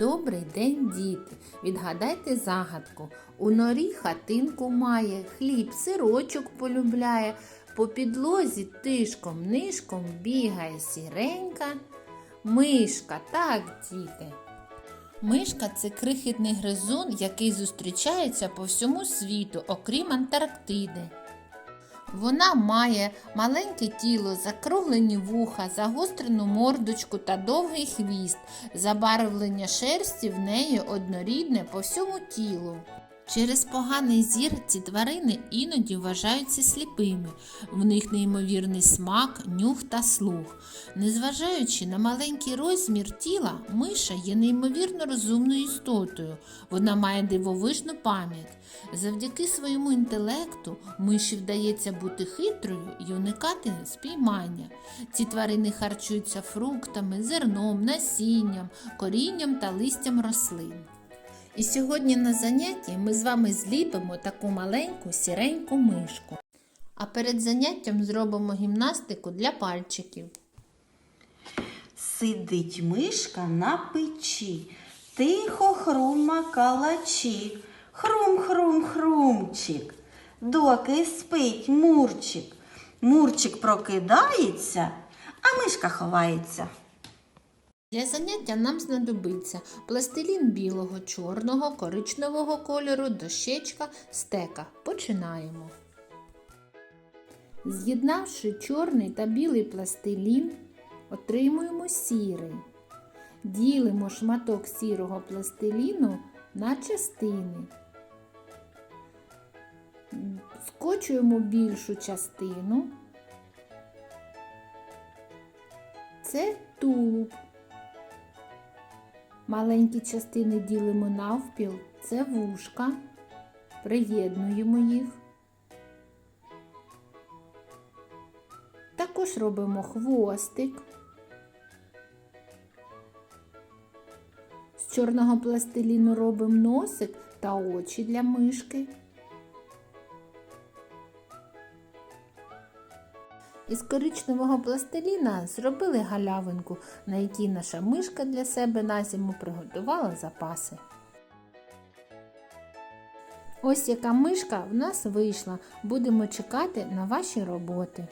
Добрий день, діти! Відгадайте загадку. У норі хатинку має, хліб, сирочок полюбляє, по підлозі тишком нишком бігає сіренька. Мишка, так, діти. Мишка це крихітний гризун, який зустрічається по всьому світу, окрім Антарктиди. Вона має маленьке тіло, закруглені вуха, загострену мордочку та довгий хвіст. Забарвлення шерсті в неї однорідне по всьому тілу. Через поганий зір ці тварини іноді вважаються сліпими. В них неймовірний смак, нюх та слух. Незважаючи на маленький розмір тіла, миша є неймовірно розумною істотою. Вона має дивовижну пам'ять. Завдяки своєму інтелекту миші вдається бути хитрою і уникати спіймання. Ці тварини харчуються фруктами, зерном, насінням, корінням та листям рослин. І сьогодні на занятті ми з вами зліпимо таку маленьку сіреньку мишку. А перед заняттям зробимо гімнастику для пальчиків. Сидить мишка на печі, тихо хрума калачі. Хрум-хрум-хрумчик, доки спить мурчик. Мурчик прокидається, а мишка ховається. Для заняття нам знадобиться пластилін білого, чорного, коричневого кольору, дощечка, стека. Починаємо. З'єднавши чорний та білий пластилін, отримуємо сірий. Ділимо шматок сірого пластиліну на частини. Скочуємо більшу частину. Це тулуб. Маленькі частини ділимо навпіл, це вушка, приєднуємо їх. Також робимо хвостик. З чорного пластиліну робимо носик та очі для мишки. Із коричневого пластиліна зробили галявинку, на якій наша мишка для себе на зиму приготувала запаси. Ось яка мишка в нас вийшла. Будемо чекати на ваші роботи.